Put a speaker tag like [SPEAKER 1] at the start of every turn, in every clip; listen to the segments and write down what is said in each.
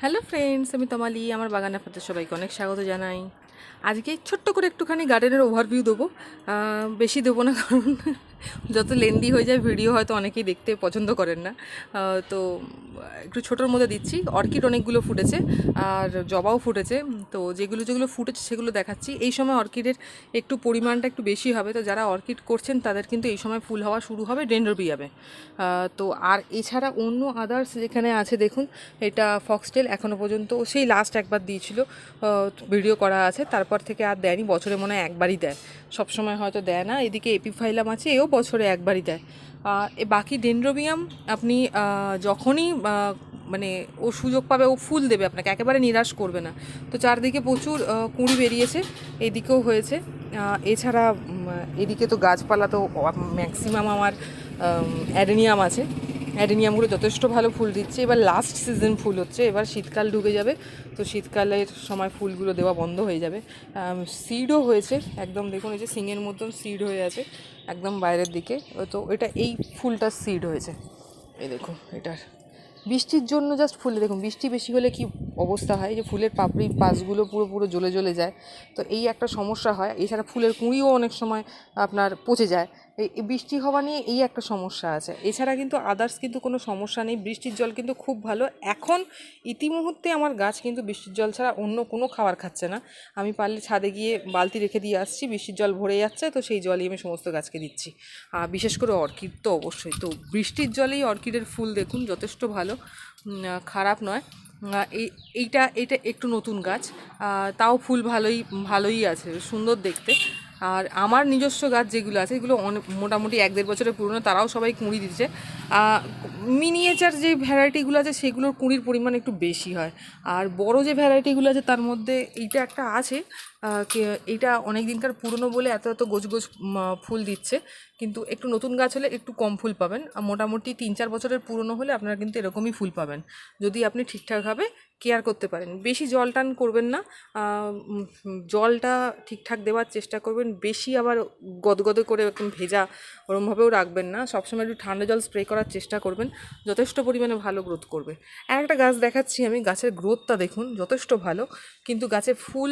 [SPEAKER 1] Hello friends আমি তমালি, আমার বাগানে আপনাদের সবাইকে অনেক স্বাগত জানাই। আজকে ছোট্ট করে একটুখানি গার্ডেনের ওভারভিউ দেবো। বেশি দেবো না কারণ যত লেন্দি হয়ে যায় ভিডিও হয়তো অনেকেই দেখতে পছন্দ করেন না। তো একটু ছোটোর মধ্যে দিচ্ছি। অর্কিড অনেকগুলো ফুটেছে আর জবাও ফুটেছে। তো যেগুলো যেগুলো ফুটেছে সেগুলো দেখাচ্ছি। এই সময় অর্কিডের একটু পরিমাণটা একটু বেশি হবে। তো যারা অর্কিড করছেন তাদের কিন্তু এই সময় ফুল হওয়া শুরু হবে ডেন্ড্রোবিয়ামে তো আর এছাড়া অন্য আদার্স যেখানে আছে দেখুন, এটা ফক্সটেল এখনও পর্যন্ত সেই লাস্ট একবার দিয়েছিল। ভিডিও করা আছে। তারপর থেকে আর দেয়নি। বছরে মনে হয় একবারই দেয়। সবসময় হয়তো দেয় না। এদিকে এপিফাইলাম আছে, এও বছরে একবারই দেয়। বাকি ডেন্ড্রোবিয়াম আপনি যখনই মানে ও সুযোগ পাবে, ও ফুল দেবে আপনাকে, একেবারে নিরাশ করবে না। তো চারদিকে প্রচুর কুঁড়ি বেরিয়েছে, এদিকেও হয়েছে। এছাড়া এদিকে তো গাছপালা তো ম্যাক্সিমাম আমার অ্যাডেনিয়াম আছে। অ্যাডেনিয়ামগুলো যথেষ্ট ভালো ফুল দিচ্ছে। এবার লাস্ট সিজন ফুল হচ্ছে, এবার শীতকাল ঢুকে যাবে। তো শীতকালের সময় ফুলগুলো দেওয়া বন্ধ হয়ে যাবে। সিডও হয়েছে, একদম দেখুন এই যে সিংয়ের মতন সিড হয়ে আছে, একদম বাইরের দিকে। তো এটা এই ফুলটার সিড হয়েছে। এই দেখুন এটার। বৃষ্টির জন্য জাস্ট ফুলে, দেখুন বৃষ্টি বেশি হলে কি অবস্থা হয়? যে ফুলের পাপড়ি পাশগুলো পুরো পুরো জ্বলে জ্বলে যায়। তো এই একটা সমস্যা হয়। এছাড়া ফুলের কুঁড়িও অনেক সময় আপনার পচে যায়। এই বৃষ্টি হওয়া নিয়ে এই একটা সমস্যা আছে। এছাড়া কিন্তু আদার্স কিন্তু কোনো সমস্যা নেই। বৃষ্টির জল কিন্তু খুব ভালো। এখন ইতিমুহূর্তে আমার গাছ কিন্তু বৃষ্টির জল ছাড়া অন্য কোনো খাবার খাচ্ছে না। আমি পারলে ছাদে গিয়ে বালতি রেখে দিয়ে আসছি, বৃষ্টির জল ভরে যাচ্ছে, তো সেই জলই আমি সমস্ত গাছকে দিচ্ছি। আর বিশেষ করে অর্কিড তো অবশ্যই। তো বৃষ্টির জলেই অর্কিডের ফুল দেখুন, যথেষ্ট ভালো। খারাপ নয়। এই, এইটা, এটা একটু নতুন গাছ। তাও ফুল ভালোই ভালোই আছে, সুন্দর দেখতে। আর আমার নিজস্ব গাছ যেগুলো আছে, এগুলো অনেক মোটামুটি এক দেড় বছরের পুরনো, তারাও সবাই কুঁড়ি দিচ্ছে। মিনিয়েচার যে ভ্যারাইটিগুলো আছে, সেগুলোর কুঁড়ির পরিমাণ একটু বেশি হয়। আর বড় যে ভ্যারাইটিগুলো আছে, তার মধ্যে এইটা একটা আছে এইটা অনেক দিনকার পুরনো বলে এত এত গোছ ফুল দিচ্ছে। কিন্তু একটু নতুন গাছ হলে একটু কম ফুল পাবেন। আর মোটামুটি তিন চার বছরের পুরনো হলে আপনারা কিন্তু এরকমই ফুল পাবেন। যদি আপনি ঠিকঠাকভাবে কেয়ার করতে পারেন। বেশি জল টান করবেন না। জলটা ঠিকঠাক দেওয়ার চেষ্টা করবেন। বেশি আবার গদগদে করে একদম ভেজা ওরমভাবেও রাখবেন না। সবসময় একটু ঠান্ডা জল স্প্রে করার চেষ্টা করবেন। যথেষ্ট পরিমাণে ভালো গ্রোথ করবে। আর একটা গাছ দেখাচ্ছি আমি। গাছের গ্রোথটা দেখুন, যথেষ্ট ভালো। কিন্তু গাছে ফুল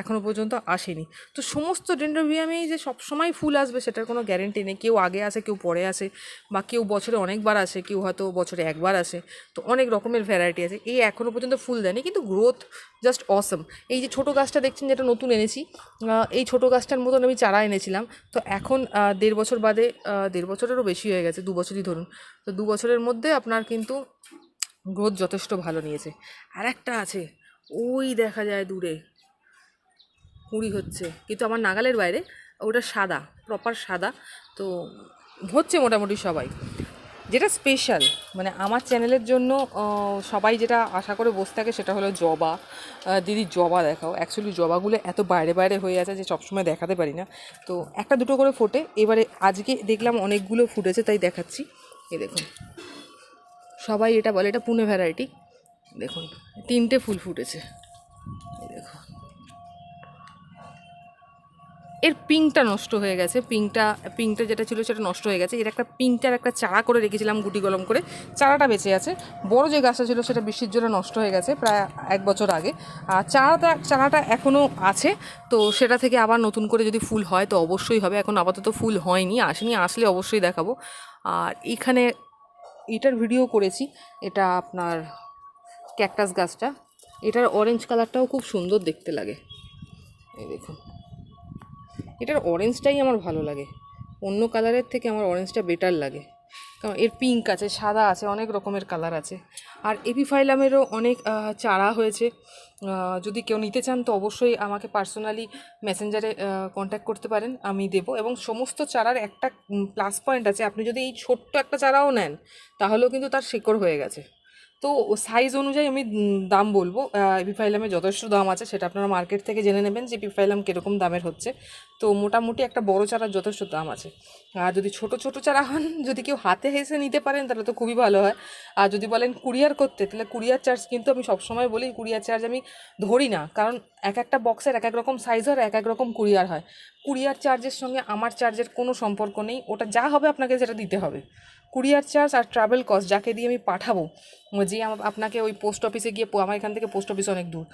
[SPEAKER 1] এখনও পর্যন্ত আসেনি। তো সমস্ত ডেন্ড্রোবিয়ামেই যে সবসময় ফুল আসবে, সেটার কোনো গ্যারেন্টি নেই কেউ আগে আসে, কেউ পরে আসে বা কেউ বছরে অনেকবার আসে, কেউ হয়তো বছরে একবার আসে। তো অনেক রকমের ভ্যারাইটি আছে। এই এখনও পর্যন্ত ফুল দেয়নি, কিন্তু গ্রোথ জাস্ট অসম এই যে ছোটো গাছটা দেখছেন যেটা নতুন এনেছি এই ছোটো গাছটার মতন আমি চারা এনেছিলাম। তো এখন দেড় বছর বাদে দেড় বছরেরও বেশি হয়ে গেছে, দু বছরই ধরুন। তো দু বছরের মধ্যে আপনার কিন্তু গ্রোথ যথেষ্ট ভালো নিয়েছে। আর একটা আছে, ওই দেখা যায় দূরে, কুড়ি হচ্ছে। কিন্তু আমার নাগালের বাইরে ওটা সাদা প্রপার সাদা। তো হচ্ছে মোটামুটি সবাই। যেটা স্পেশাল মানে আমার চ্যানেলের জন্য সবাই যেটা আশা করে বসে থাকে সেটা হলো জবা। দিদি, জবা দেখাও। অ্যাকচুয়ালি জবাগুলো এত বাইরে বাইরে হয়ে আছে যে সবসময় দেখাতে পারি না। তো একটা দুটো করে ফোটে। এবারে আজকে দেখলাম অনেকগুলো ফুটেছে, তাই দেখাচ্ছি। এ দেখুন। সবাই এটা বলে, এটা পুনে ভ্যারাইটি দেখুন, তিনটে ফুল ফুটেছে। এর পিঙ্কটা নষ্ট হয়ে গেছে। পিঙ্কটা পিঙ্কটা যেটা ছিল সেটা নষ্ট হয়ে গেছে। এর একটা পিঙ্কটার একটা চারা করে রেখেছিলাম গুটি গলম করে। চারাটা বেঁচে আছে। বড় যে গাছটা ছিল সেটা বৃষ্টির জন্য নষ্ট হয়ে গেছে প্রায় এক বছর আগে। আর চারাটা চারাটা এখনও আছে। তো সেটা থেকে আবার নতুন করে যদি ফুল হয় তো অবশ্যই হবে। এখন আপাতত ফুল হয়নি, আসেনি। আসলে অবশ্যই দেখাবো। আর এখানে এটার ভিডিও করেছি। এটা আপনার ক্যাকটাস গাছটা। এটার অরেঞ্জ কালারটাও খুব সুন্দর দেখতে লাগে। এই দেখুন। এটার অরেঞ্জটাই আমার ভালো লাগে। অন্য কালারের থেকে আমার অরেঞ্জটা বেটার লাগে। কারণ এর পিঙ্ক আছে, সাদা আছে, অনেক রকমের কালার আছে। আর এপিফাইলামেরও অনেক চারা হয়েছে। যদি কেউ নিতে চান তো অবশ্যই আমাকে পার্সোনালি মেসেঞ্জারে কন্ট্যাক্ট করতে পারেন, আমি দেবো। এবং সমস্ত চারার একটা প্লাস পয়েন্ট আছে। আপনি যদি এই ছোট্ট একটা চারাও নেন, তাহলেও কিন্তু তার শেকড় হয়ে গেছে। তো সাইজ অনুযায়ী আমি দাম বলব। এপিফাইলামে যথেষ্ট দাম আছে, সেটা আপনারা মার্কেট থেকে জেনে নেবেন যে এপিফাইলাম কীরকম দামের হচ্ছে। তো মোটামুটি একটা বড় চারার যথেষ্ট দাম আছে। আর যদি ছোট ছোট চারা হন, যদি কেউ হাতে হেসে নিতে পারেন, তাহলে তো খুবই ভালো হয়। আর যদি বলেন কুরিয়ার করতে, তাহলে কুরিয়ার চার্জ কিন্তু আমি সবসময় বলি কুরিয়ার চার্জ আমি ধরি না। কারণ এক একটা বক্সের এক এক রকম সাইজ হয় এক এক রকম কুরিয়ার হয়। কুরিয়ার চার্জের সঙ্গে আমার চার্জের কোনো সম্পর্ক নেই। ওটা যা হবে আপনাকে সেটা দিতে হবে। কুরিয়ার চার্জ আর ট্রাভেল কস্ট যাকে দিয়ে আমি পাঠাবো, যে আপনাকে ওই পোস্ট অফিসে গিয়ে আমার এখান থেকে পোস্ট অফিস অনেক দূর।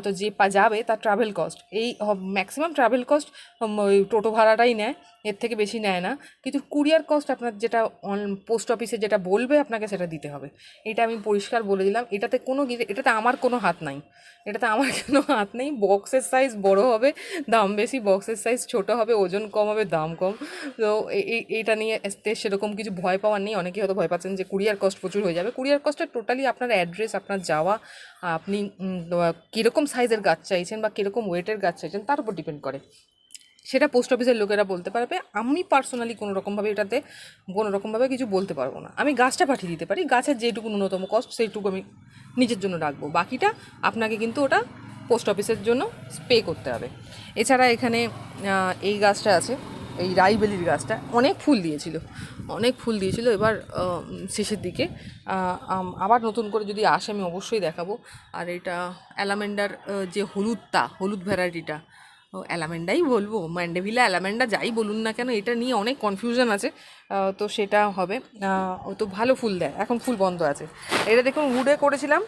[SPEAKER 1] তো যে যাবে তার ট্রাভেল কস্ট এই ম্যাক্সিমাম ট্রাভেল কস্ট ওই টোটো ভাড়াটাই নেয়, এর থেকে বেশি নেয় না। কিন্তু কুরিয়ার কস্ট আপনার যেটা অন পোস্ট অফিসে যেটা বলবে, আপনাকে সেটা দিতে হবে। এটা আমি পরিষ্কার বলে দিলাম। এটাতে কোনো এটাতে আমার কোনো হাত নাই। এটাতে আমার কোনো হাত নেই। বক্সের সাইজ বড় হবে, দাম বেশি, বক্সের সাইজ ছোট হবে, ওজন কম হবে, দাম কম। তো এ- এই- এইটা নিয়ে সেরকম কিছু ভয় পাওয়ার নেই, অনেকেই হয়তো ভয় পাচ্ছেন যে কুরিয়ার কস্ট প্রচুর হয়ে যাবে। কুরিয়ার কস্টটা টোটালি আপনার অ্যাড্রেস, আপনার যাওয়া, আপনি কীরকম সাইজের গাছ চাইছেন বা কীরকম ওয়েটের গাছ চাইছেন তার উপর ডিপেন্ড করে। সেটা পোস্ট অফিসের লোকেরা বলতে পারবে। আমি পার্সোনালি কোনো রকমভাবে এটাতে কোনো রকমভাবে কিছু বলতে পারব না। আমি গাছটা পাঠিয়ে দিতে পারি, গাছের যেটুকু ন্যূনতম কস্ট সেইটুকু আমি নিজের জন্য রাখব। বাকিটা আপনাকে কিন্তু ওটা পোস্ট অফিসের জন্য পে করতে হবে। এছাড়া এখানে এই গাছটা আছে। এই রাইবেলির গাছটা অনেক ফুল দিয়েছিল, অনেক ফুল দিয়েছিল। এবার শেষের দিকে আবার নতুন করে যদি আসে, আমি অবশ্যই দেখাবো। আর এটা অ্যালামেন্ডার যে হলুদটা, হলুদ ভ্যারাইটিটা অ্যালামেন্ডাই বলব, ম্যান্ডেভিলা, অ্যালামেন্ডা যাই বলুন না কেন, এটা নিয়ে অনেক কনফিউশন আছে। তো সেটা হবে ও তো ভালো ফুল দেয়, এখন ফুল বন্ধ আছে। এটা দেখুন উডে করেছিলাম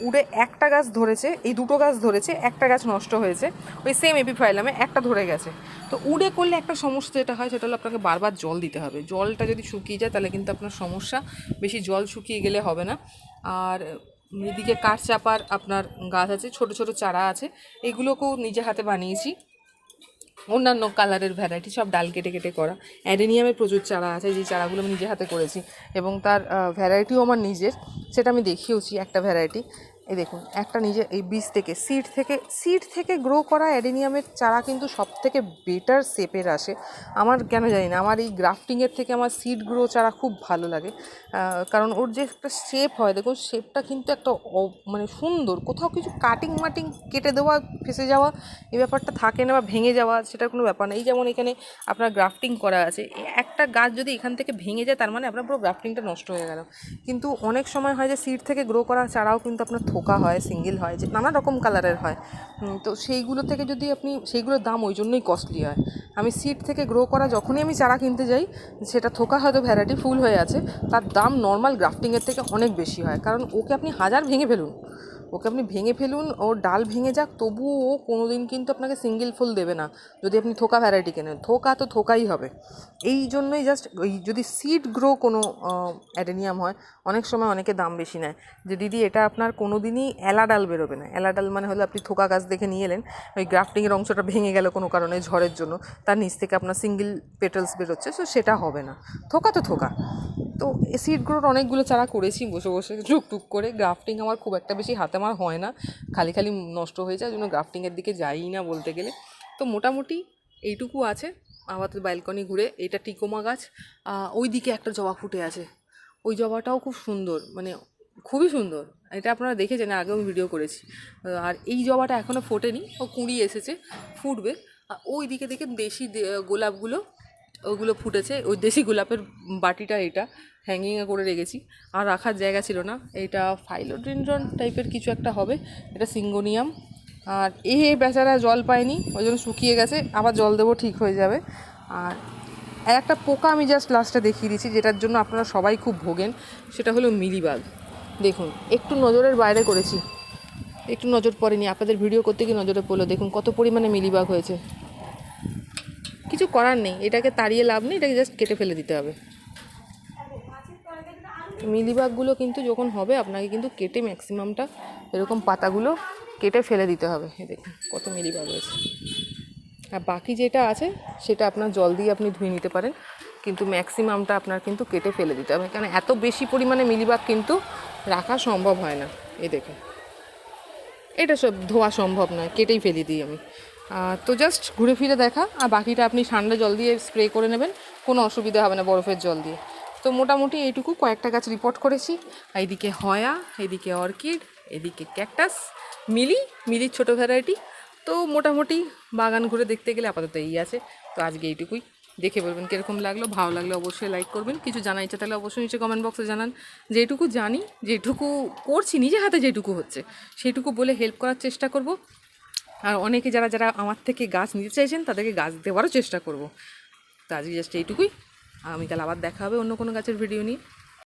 [SPEAKER 1] উডে একটা গাছ ধরেছে, এই দুটো গাছ ধরেছে, একটা গাছ নষ্ট হয়েছে। ওই সেম এপি ফাইলামে একটা ধরে গেছে। তো উডে করলে একটা সমস্যা যেটা হয়, সেটা হলো আপনাকে বারবার জল দিতে হবে। জলটা যদি শুকিয়ে যায়, তাহলে কিন্তু আপনার সমস্যা। বেশি জল শুকিয়ে গেলে হবে না। আর এদিকে কাঠ চাপার আপনার গাছ আছে, ছোট ছোট চারা আছে। এগুলোকেও নিজে হাতে বানিয়েছি। অন্যান্য কালারের ভ্যারাইটি সব ডাল কেটে কেটে করা। অ্যাডেনিয়ামের প্রচুর চারা আছে, যে চারাগুলো আমি নিজে হাতে করেছি। এবং তার ভ্যারাইটিও আমার নিজের। সেটা আমি দেখিয়েওছি একটা ভ্যারাইটি এই দেখুন, একটা নিজে এই বীজ থেকে সিড থেকে সিড থেকে গ্রো করা অ্যাডেনিয়ামের চারা কিন্তু সব থেকে বেটার শেপের আসে। আমার কেন জানি না, আমার এই গ্রাফটিংয়ের থেকে আমার সিড গ্রো চারা খুব ভালো লাগে। কারণ ওর যে একটা শেপ হয়, দেখুন শেপটা কিন্তু একটা মানে সুন্দর। কোথাও কিছু কাটিং মাটিং কেটে দেওয়া, ফেসে যাওয়া, এই ব্যাপারটা থাকে না বা ভেঙে যাওয়া, সেটার কোনো ব্যাপার না। এই যেমন এখানে আপনার গ্রাফটিং করা আছে একটা গাছ যদি এখান থেকে ভেঙে যায়, তার মানে আপনার পুরো গ্রাফটিংটা নষ্ট হয়ে গেল। কিন্তু অনেক সময় হয় যে সিড থেকে গ্রো করা চারাও কিন্তু আপনার থোকা হয়, সিঙ্গেল হয়, যে নানা রকম কালারের হয়। তো সেইগুলো থেকে যদি আপনি, সেইগুলোর দাম ওই জন্যই কস্টলি হয়। আমি সিড থেকে গ্রো করা যখনই আমি চারা কিনতে যাই, সেটা থোকা হয়তো ভ্যারাইটি ফুল হয়ে আছে, তার দাম নর্মাল গ্রাফটিংয়ের থেকে অনেক বেশি হয়। কারণ ওকে আপনি হাজার ভেঙে ফেলুন। ওকে আপনি ভেঙে ফেলুন, ওর ডাল ভেঙে যাক, তবুও ও কোনো দিন কিন্তু আপনাকে সিঙ্গেল ফুল দেবে না। যদি আপনি থোকা ভ্যারাইটি কেনেন, থোকা তো থোকাই হবে। এই জন্যই জাস্ট ওই যদি সিড গ্রো কোনো অ্যাডেনিয়াম হয়, অনেক সময় অনেকে দাম বেশি নেয়। যে দিদি, এটা আপনার কোনো দিনই এলা ডাল বেরোবে না। এলা ডাল মানে হলো আপনি থোকা গাছ দেখে নিয়ে এলেন, ওই গ্রাফটিংয়ের অংশটা ভেঙে গেল কোনো কারণে ঝড়ের জন্য, তার নিচ থেকে আপনার সিঙ্গেল পেটালস বেরোচ্ছে সো সেটা হবে না। থোকা তো থোকা। তো সিড গ্রোর অনেকগুলো চারা করেছি বসে বসে, টুকটুক করে। গ্রাফটিং আমার খুব একটা বেশি হাতে আমার হয় না। খালি খালি নষ্ট হয়ে যায় জন্য গ্রাফটিংয়ের দিকে যাই না বলতে গেলে। তো মোটামুটি এইটুকু আছে। আপাতত ব্যালকনি ঘুরে, এটা টিকোমা গাছ ওই দিকে একটা জবা ফুটে আছে। ওই জবাটাও খুব সুন্দর মানে খুবই সুন্দর। এটা আপনারা দেখেছেন, আগেও ভিডিও করেছি। আর এই জবাটা এখনও ফোটেনি, ও কুঁড়ি এসেছে, ফুটবে। আর ওই দিকে দেখে দেশি গোলাপগুলো ওগুলো ফুটেছে, ওই দেশি গোলাপের বাটিটা এটা হ্যাঙ্গিংয়ে করে রেখেছি। আর রাখার জায়গা ছিল না, এটা ফাইলোডেন্ড্রন টাইপের কিছু একটা হবে, এটা সিঙ্গোনিয়াম। আর এ বেচারা জল পায়নি, ওই জন্য শুকিয়ে গেছে, আবার জল দেবো ঠিক হয়ে যাবে। আর আর একটা পোকা আমি জাস্ট লাস্টে দেখিয়ে দিচ্ছি, যেটার জন্য আপনারা সবাই খুব ভোগেন, সেটা হলো মিলিবাগ। দেখুন, একটু নজরের বাইরে করেছি, একটু নজর পড়েনি, আপনাদের ভিডিও করতে গিয়ে নজরে পড়ল, দেখুন কত পরিমাণে মিলিবাগ হয়েছে। কিছু করার নেই, এটাকে তাড়িয়ে লাভ নেই, এটাকে জাস্ট কেটে ফেলে দিতে হবে। মিলিবাগগুলো কিন্তু যখন হবে, আপনাকে কিন্তু কেটে ম্যাক্সিমামটা এরকম পাতাগুলো কেটে ফেলে দিতে হবে। এই দেখুন, কত মিলিবাগ হয়েছে আর বাকি যেটা আছে, সেটা আপনার জল দিয়ে আপনি ধুয়ে নিতে পারেন, কিন্তু ম্যাক্সিমামটা আপনার কিন্তু কেটে ফেলে দিতে হবে। কারণ এত বেশি পরিমাণে মিলিবাগ কিন্তু রাখা সম্ভব হয় না। এই দেখুন, এটা সব ধোয়া সম্ভব নয়, কেটেই ফেলে দিই আমি। তো জাস্ট ঘুরে ফিরে দেখা, আর বাকিটা আপনি ঠান্ডা জল দিয়ে স্প্রে করে নেবেন, কোনো অসুবিধা হবে না বরফের জল দিয়ে। তো মোটামুটি এইটুকু কয়েকটা গাছ রিপোর্ট করেছি। এইদিকে হয়া এদিকে অর্কিড এদিকে ক্যাকটাস মিলি মিলির ছোটো ভ্যারাইটি তো মোটামুটি বাগান ঘুরে দেখতে গেলে আপাতত এই আছে। তো আজকে এইটুকুই। দেখে বলবেন কীরকম লাগল, ভালো লাগলে অবশ্যই লাইক করবেন। কিছু জানা ইচ্ছা তাহলে অবশ্যই নিচে কমেন্ট বক্সে জানান। যেটুকু জানি, যেটুকু করছি, নিজে হাতে যেটুকু হচ্ছে সেইটুকু বলে হেল্প করার চেষ্টা করব। আর অনেকে যারা যারা আমার থেকে গাছ নিতে চাইছেন, তাদেরকে গাছ দেওয়ারও চেষ্টা করব। তো আজকে জাস্ট এইটুকুই। আগামীকাল আবার দেখা হবে অন্য কোনো গাছের ভিডিও নিয়ে।